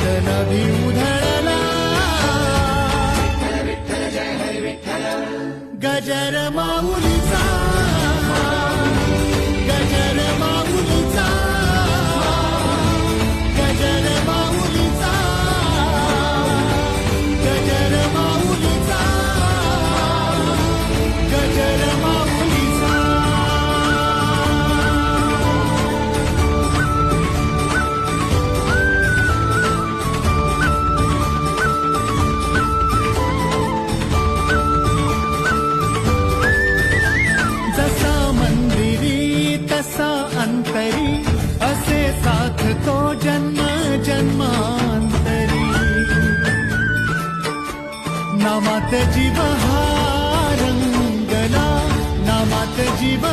नाद नदी उधळला गजर माऊलीचा नामात जीव हा रंगला नामात जीव